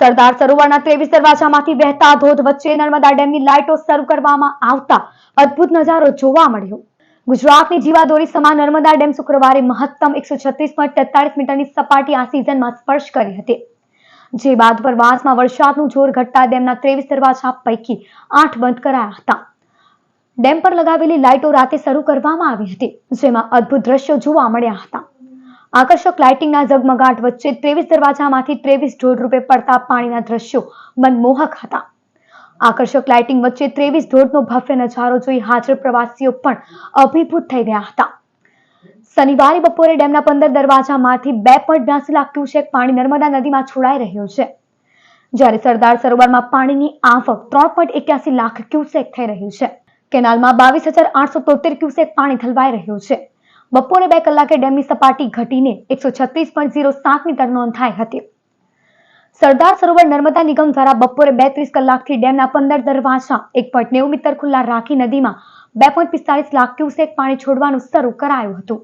સરદાર સરોવરના ત્રેવીસ દરવાજામાંથી વહેતા ધોધ વચ્ચે નર્મદા ડેમની લાઇટો સર્વ કરવામાં આવતા અદ્ભુત નજારો જોવા મળ્યો. ગુજરાતની જીવાદોરી સમાન નર્મદા ડેમ શુક્રવારે મહત્તમ એકસો છત્રીસ મીટરની સપાટી આ સિઝનમાં સ્પર્શ કરી હતી. જે બાદ ઉપરવાસમાં વરસાદનું જોર ઘટતા ડેમના ત્રેવીસ દરવાજા પૈકી આઠ બંધ કરાયા હતા. ડેમ પર લગાવેલી લાઇટો રાતે શરૂ કરવામાં આવી હતી, જેમાં અદ્ભુત દ્રશ્યો જોવા મળ્યા હતા. આકર્ષક લાઇટિંગના ઝગમગાટ વચ્ચે ત્રેવીસ દરવાજામાંથી ત્રેવીસ ઢોળ રૂપે પડતા પાણીના દ્રશ્યો મનમોહક હતા. આકર્ષક લાઇટિંગ વચ્ચે ત્રેવીસ ધોધનો ભવ્ય નજારો જોઈ હાજર પ્રવાસીઓ પણ અભિભૂત થઈ ગયા હતા. શનિવારે બપોરે ડેમના પંદર દરવાજામાંથી બે પોઈન્ટ બ્યાસી લાખ ક્યુસેક પાણી નર્મદા નદીમાં છોડાઈ રહ્યું છે. જ્યારે સરદાર સરોવરમાં પાણીની આવક ત્રણ પોઈન્ટ એક્યાસી લાખ ક્યુસેક થઈ રહ્યું છે. કેનાલમાં બાવીસ હજાર આઠસો તોતેર ક્યુસેક પાણી ઠલવાઈ રહ્યું છે. બપોરે બે કલાકે ડેમની સપાટી ઘટીને એકસો છત્રીસ પોઈન્ટ ઝીરો સાત મીટર નોંધાઈ હતી. સરદાર સરોવર નર્મદા નિગમ દ્વારા બપોરે બે ત્રીસ કલાકથી ડેમના પંદર દરવાજા એક પોઈન્ટ નેવું મીટર ખુલ્લા રાખી નદીમાં બે પોઈન્ટ પિસ્તાળીસ લાખ ક્યુસેક પાણી છોડવાનું શરૂ કરાયું હતું.